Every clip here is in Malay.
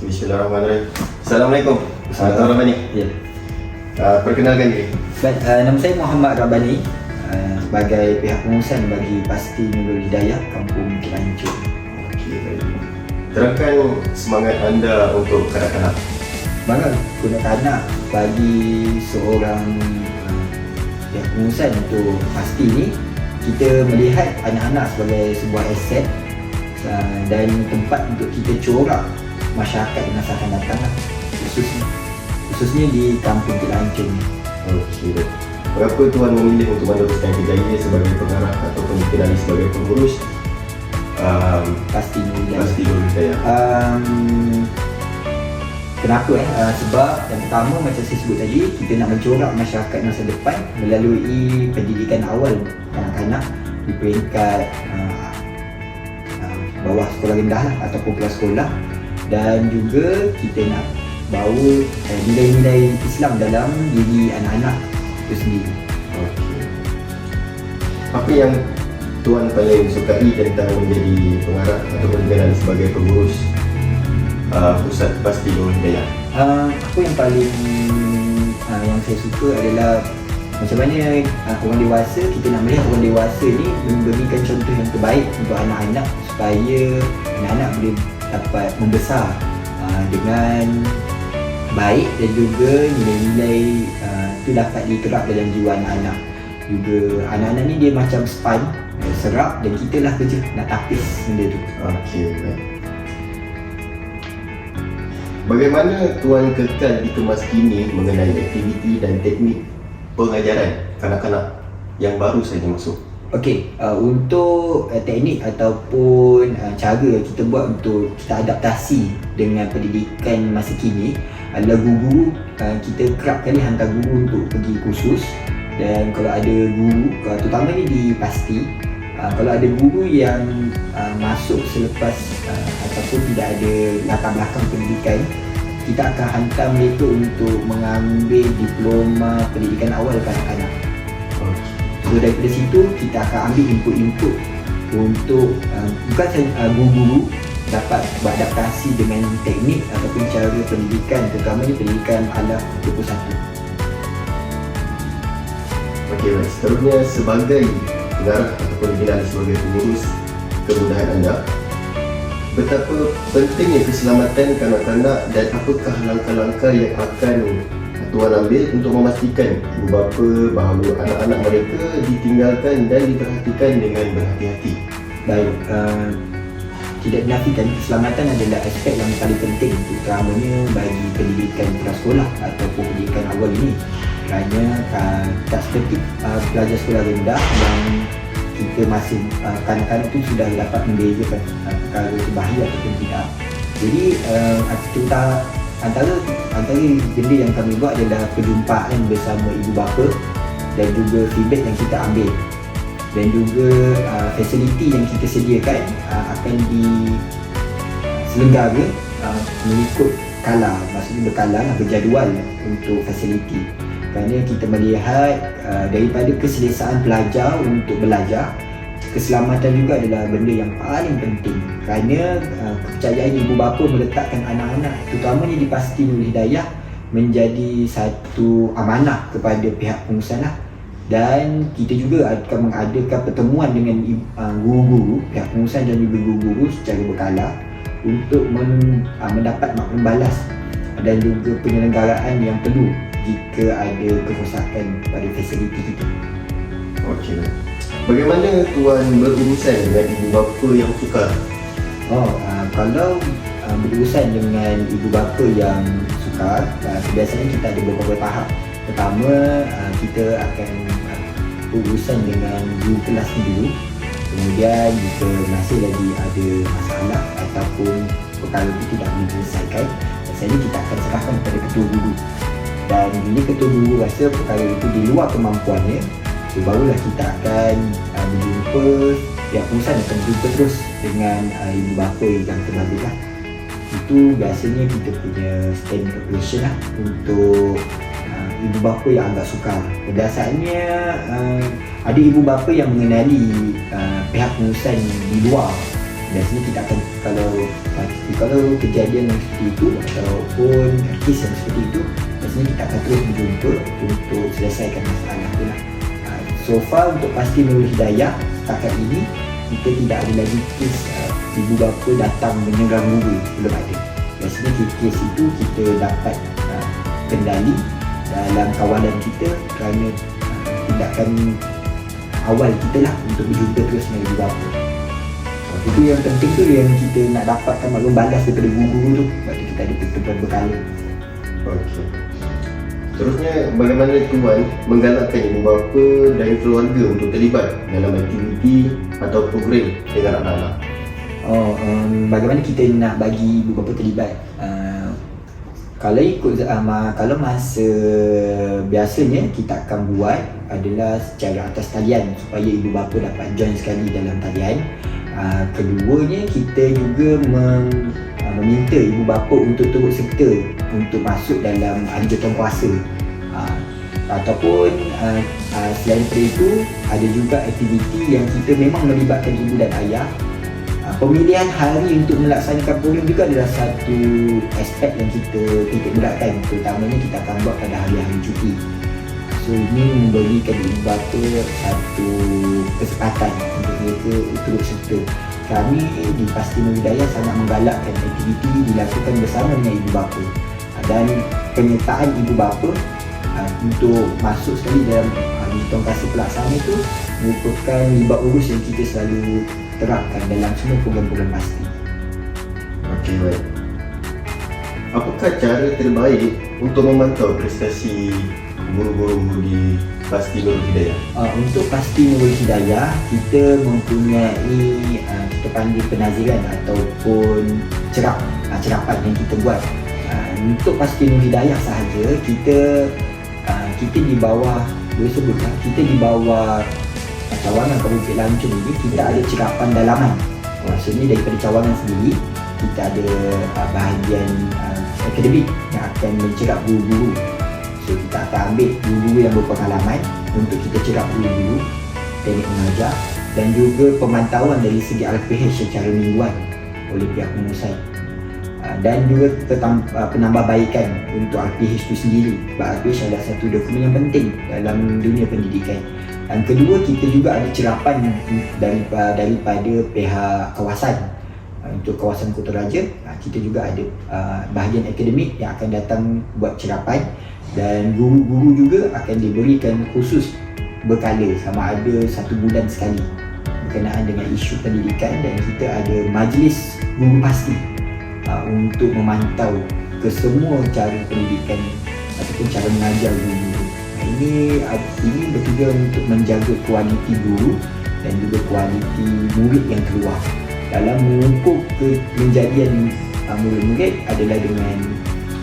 Bismillahirrahmanirrahim. Assalamualaikum. Assalamualaikum Rabani. Ya. Uh, perkenalkan diri. Baik, uh, nama saya Muhammad Rabani uh, sebagai pihak pengurusan bagi Pasti Nurul Hidayah Kampung Kelancur. Okey, baik. Terangkan semangat anda untuk kanak-kanak. Bangga guna kanak bagi seorang uh, pihak pengurusan untuk Pasti ni kita melihat anak-anak sebagai sebuah aset uh, dan tempat untuk kita corak masyarakat di masa akan datang lah. khususnya khususnya di Kampung Kelancur ni. Okey. Mengapa tuan memilih untuk meneruskan kerjaya sebagai pengarah ataupun dikenali sebagai pengurus um, Pasti Nurul. Pasti Nurul Hidayah? um, Kenapa eh? Uh, sebab yang pertama macam saya sebut tadi Kita nak mencorak masyarakat masa depan Melalui pendidikan awal kanak-kanak Di peringkat uh, uh, bawah sekolah rendah lah Ataupun kelas sekolah Dan juga kita nak bawa uh, nilai-nilai Islam dalam diri anak-anak itu sendiri Okey. Apa yang tuan paling sukai tentang menjadi pengarah ataupun dikenali sebagai pengurus uh, pusat Pasti Nurul Hidayah? Uh, apa yang paling uh, yang saya suka adalah macam mana uh, orang dewasa kita nak melihat orang dewasa ni memberikan contoh yang terbaik untuk anak-anak supaya anak-anak boleh dapat membesar uh, dengan baik dan juga nilai-nilai uh, itu dapat diterap dalam jiwa anak-anak juga anak-anak ni dia macam span uh, serap dan kita lah kerja nak tapis benda tu baik. Bagaimana tuan kekal dikemas kini mengenai aktiviti dan teknik pengajaran kanak-kanak yang baru saja masuk? Okey, uh, untuk uh, teknik ataupun uh, cara kita buat untuk kita adaptasi dengan pendidikan masa kini adalah guru uh, kita kerap kali hantar guru untuk pergi kursus. Dan kalau ada guru uh, terutamanya di pasti uh, kalau ada guru yang uh, masuk selepas uh, ataupun tidak ada latar belakang pendidikan kita akan hantar mereka untuk mengambil diploma pendidikan awal kanak-kanak So daripada situ kita akan ambil input-input untuk uh, bukan sahaja uh, guru-guru dapat beradaptasi dengan teknik ataupun cara pendidikan terutamanya pendidikan ala 21. Okey. Seterusnya sebagai pengarah ataupun dikenali sebagai pengurus kemudahan anda, betapa pentingnya keselamatan kanak-kanak dan apakah langkah-langkah yang akan tuan ambil untuk memastikan ibu bapa bahawa anak-anak mereka ditinggalkan dan diperhatikan dengan berhati-hati. Baik, uh, tidak dinafikan keselamatan adalah aspek yang paling penting terutamanya bagi pendidikan prasekolah ataupun pendidikan awal ini kerana uh, tak seperti uh, pelajar sekolah rendah yang kita masih uh, kanak-kanak itu sudah dapat membezakan uh, perkara itu bahaya ataupun tidak jadi uh, kita antara antara benda yang kami buat adalah perjumpaan bersama ibu bapa dan juga feedback yang kita ambil. Dan juga uh, fasiliti yang kita sediakan uh, akan diselenggara uh, mengikut kala maksudnya berkala berjadual untuk fasiliti. Kerana kita melihat uh, daripada keselesaan pelajar untuk belajar keselamatan juga adalah benda yang paling penting kerana uh, kepercayaan ibu bapa meletakkan anak-anak terutamanya di Pasti Nurul Hidayah menjadi satu amanah kepada pihak pengurusan lah dan kita juga akan mengadakan pertemuan dengan uh, guru-guru pihak pengurusan dan juga guru-guru secara berkala untuk men, uh, mendapat maklum balas dan juga penyelenggaraan yang perlu jika ada kerosakan pada fasiliti kita. Okey. Bagaimana tuan berurusan dengan ibu bapa yang sukar? Oh, uh, kalau uh, berurusan dengan ibu bapa yang sukar, uh, biasanya kita ada beberapa tahap. Pertama, uh, kita akan berurusan dengan guru kelas dulu. Kemudian jika masih lagi ada masalah ataupun perkara itu tidak diselesaikan, biasanya kita akan serahkan kepada ketua guru. Dan bila ketua guru rasa perkara itu di luar kemampuannya, so barulah kita akan uh, berjumpa pihak pengurusan akan berjumpa terus dengan uh, ibu bapa yang terbabit lah. Itu biasanya kita punya standing operation lah untuk uh, ibu bapa yang agak sukar. Berdasarnya uh, ada ibu bapa yang mengenali uh, pihak pengurusan di luar biasanya kita akan kalau kalau kejadian yang seperti itu ataupun kes yang seperti itu biasanya kita akan terus berjumpa untuk selesaikan masalah so far untuk pasti Nurul Hidayah setakat ini kita tidak ada lagi kes uh, ibu bapa datang menyerang guru belum ada. Biasanya kes itu kita dapat uh, kendali dalam kawalan kita kerana uh, tindakan awal kita lah untuk berjumpa terus dengan ibu bapa. Uh, itu yang penting tu yang kita nak dapatkan maklum balas daripada guru tu. Sebab tu kita ada pertemuan berkala. Okey. Terusnya bagaimana tuan menggalakkan ibu bapa dan keluarga untuk terlibat dalam aktiviti atau program dengan anak-anak? Oh, um, bagaimana kita nak bagi ibu bapa terlibat? Uh, kalau ikut uh, kalau masa biasanya kita akan buat adalah secara atas talian supaya ibu bapa dapat join sekali dalam talian. Uh, keduanya kita juga mem, uh, meminta ibu bapa untuk turut serta untuk masuk dalam anjuran puasa. Uh, ataupun uh, selain daripada itu ada juga aktiviti yang kita memang melibatkan ibu dan ayah. Pemilihan hari untuk melaksanakan program juga adalah satu aspek yang kita titik beratkan. Terutamanya kita akan buat pada hari-hari cuti. So ini memberikan ibu bapa satu kesempatan untuk mereka turut serta kami di Pasti Nur Hidayah sangat menggalakkan aktiviti dilakukan bersama dengan ibu bapa Uh, dan penyertaan ibu bapa uh, untuk masuk sekali dalam uh, dihitung kasih pelaksana itu merupakan libat urus yang kita selalu terapkan dalam semua program-program pasti. Okey, baik. Apakah cara terbaik untuk memantau prestasi guru-guru di Pasti Nurul Hidayah? Uh, untuk pasti Nurul Hidayah, kita mempunyai uh, kita panggil penaziran ataupun cerap, uh, cerapan yang kita buat. Uh, untuk pasti Nurul Hidayah sahaja, kita uh, kita di bawah boleh sebut kita di bawah cawangan Kabupaten Lancung ini kita ada cerapan dalaman. Maksudnya daripada cawangan sendiri kita ada uh, bahagian uh, akademik yang akan mencerap guru-guru So kita akan ambil guru-guru yang berpengalaman untuk kita cerap guru-guru teknik mengajar dan juga pemantauan dari segi RPH secara mingguan oleh pihak pengusaha Ah, dan juga ah, penambahbaikan untuk RPH itu sendiri. Sebab RPH adalah satu dokumen yang penting dalam dunia pendidikan. Dan kedua kita juga ada cerapan daripada, daripada pihak kawasan. Ah, untuk kawasan Kota Raja kita juga ada ah, bahagian akademik yang akan datang buat cerapan dan guru-guru juga akan diberikan khusus berkala sama ada satu bulan sekali berkenaan dengan isu pendidikan dan kita ada majlis guru pasti uh, untuk memantau ke semua cara pendidikan ataupun cara mengajar guru. Ini uh, ini bertujuan untuk menjaga kualiti guru dan juga kualiti murid yang keluar. Dalam mengukur kejadian uh, murid-murid adalah dengan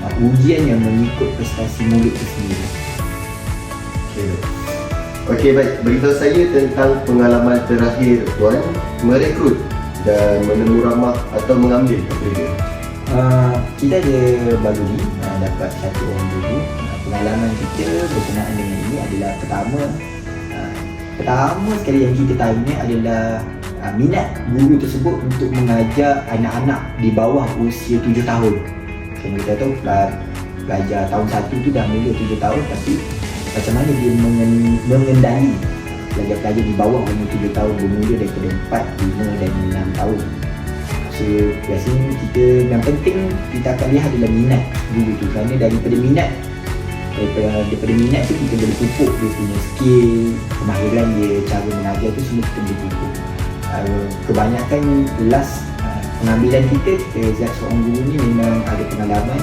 uh, ujian yang mengikut prestasi murid itu sendiri. Okey. Okey, baik. Beritahu saya tentang pengalaman terakhir tuan merekrut dan menemu ramah atau mengambil pekerja. Uh, kita ada baru ni uh, dapat satu orang guru uh, pengalaman kita berkenaan dengan ini adalah pertama uh, pertama sekali yang kita tahu adalah uh, minat guru tersebut untuk mengajar anak-anak di bawah usia 7 tahun kan kita tahu pelajar tahun 1 tu dah mula 7 tahun tapi macam mana dia mengen- mengendali pelajar-pelajar di bawah umur 7 tahun bermula daripada 4, 5 dan 6 tahun So biasanya kita yang penting kita akan lihat adalah minat guru tu kerana daripada minat daripada, daripada minat tu kita boleh pupuk dia punya skill, kemahiran dia, cara mengajar tu semua kita boleh pupuk. Uh, kebanyakan last pengambilan kita, kita lihat seorang guru ni memang ada pengalaman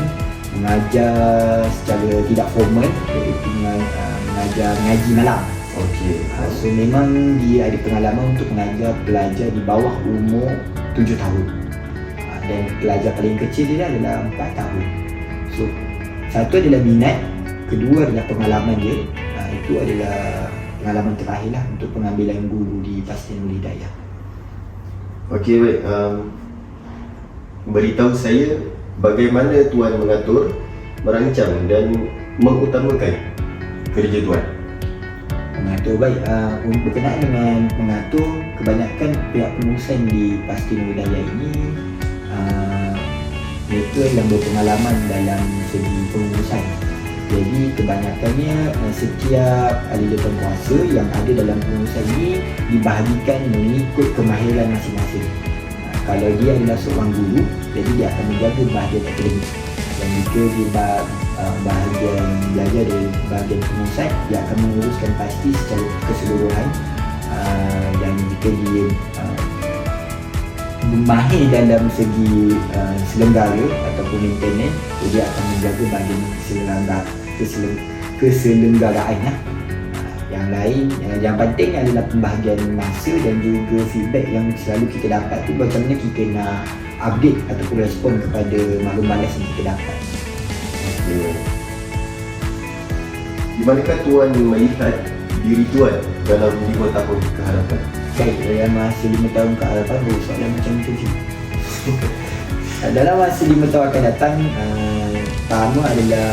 mengajar secara tidak formal iaitu uh, mengajar mengaji malam. Okey. Uh, so memang dia ada pengalaman untuk mengajar pelajar di bawah umur 7 tahun uh, dan pelajar paling kecil dia adalah 4 tahun so satu adalah minat kedua adalah pengalaman dia uh, itu adalah pengalaman terakhir lah untuk pengambilan guru di Pasti Nur Hidayah Okey, baik. Um, beritahu saya bagaimana tuan mengatur, merancang dan mengutamakan kerja tuan. Mengatur baik. Uh, Berkenaan dengan mengatur Kebanyakan pihak pengurusan di Pasti Nur Hidayah ini uh, Mereka yang berpengalaman dalam segi pengurusan. Jadi kebanyakannya uh, setiap ahli depan kuasa yang ada dalam pengurusan ini Dibahagikan mengikut kemahiran masing-masing Kalau dia adalah seorang guru Jadi dia akan menjaga bahagian akademik. Dan jika dia uh, bahagian belajar dari bahagian pengurusan Dia akan menguruskan pasti secara keseluruhan uh, Dan jika dia uh, mahir dalam segi selenggara ataupun maintenance dia akan menjaga bahagian keselenggaraan keseleng, keselenggaraan yang lain yang, yang penting adalah pembahagian masa dan juga feedback yang selalu kita dapat tu macam mana kita nak update ataupun respon kepada maklum balas yang kita dapat Okay. Di manakah Tuan melihat diri Tuan dalam 5 tahun ke hadapan? baik dalam masa 5 tahun ke hadapan oh, soalan macam tu je dalam masa 5 tahun akan datang uh, pertama adalah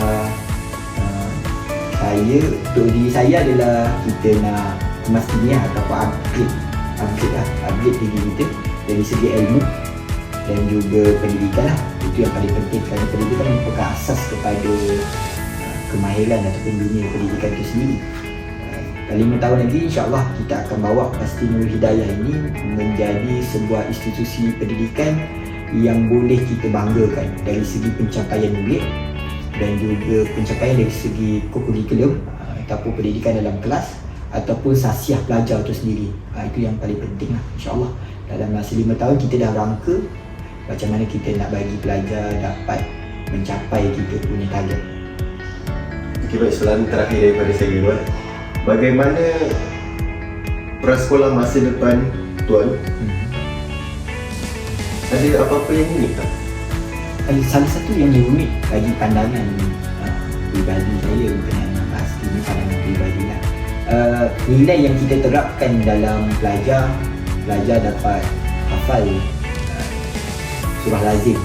saya untuk diri saya adalah kita nak memastikan ataupun upgrade upgrade lah upgrade diri kita dari segi ilmu dan juga pendidikan lah. Itu yang paling penting kerana pendidikan merupakan asas kepada uh, kemahiran ataupun dunia pendidikan itu sendiri. Uh, dalam lima tahun lagi insyaAllah kita akan bawa Pasti Nur Hidayah ini menjadi sebuah institusi pendidikan yang boleh kita banggakan dari segi pencapaian murid dan juga pencapaian dari segi kurikulum uh, ataupun pendidikan dalam kelas ataupun sasiah pelajar itu sendiri uh, itu yang paling penting lah insyaAllah dalam masa lima tahun kita dah rangka macam mana kita nak bagi pelajar dapat mencapai kita punya target Okey baik, soalan terakhir daripada saya Tuan. Bagaimana prasekolah masa depan Tuan hmm. ada apa-apa yang unik tak? Ada salah satu yang unik bagi pandangan uh, pribadi saya berkenaan dengan pasti ini pandangan pribadi lah. Uh, nilai yang kita terapkan dalam pelajar pelajar dapat hafal uh, surah lazim.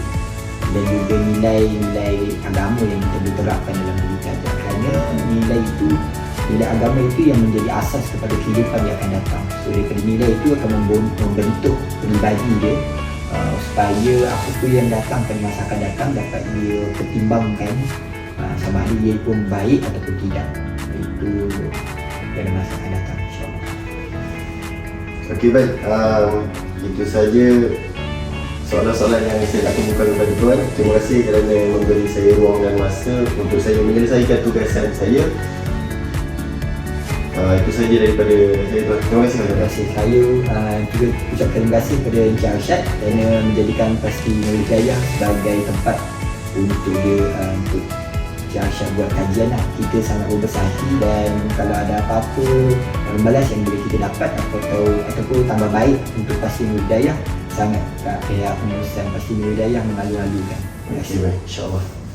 Dan juga nilai-nilai agama yang kita terapkan dalam pelajar kerana nilai itu nilai agama itu yang menjadi asas kepada kehidupan yang akan datang. So daripada nilai itu akan membentuk pribadi dia supaya apa tu yang datang pada masa akan datang dapat dia pertimbangkan uh, sama ada dia pun baik ataupun tidak itu pada masa akan datang insyaAllah Okey baik, um, itu saja soalan-soalan yang saya nak temukan kepada Tuan. Terima kasih kerana memberi saya ruang dan masa untuk saya menyelesaikan tugasan saya. Uh, itu saja daripada saya Tuan. Terima kasih Terima kasih saya uh, juga ucapkan terima kasih kepada Encik Arsyad kerana menjadikan pasti Nur Hidayah sebagai tempat untuk dia uh, untuk Encik Arsyad buat kajian lah kita sangat berbesar hati dan kalau ada apa-apa balas yang boleh kita dapat atau ataupun tambah baik untuk pasti Hidayah sangat uh, pihak pengurusan pasti Nur Hidayah memalu-malukan terima Terima kasih baik. InsyaAllah.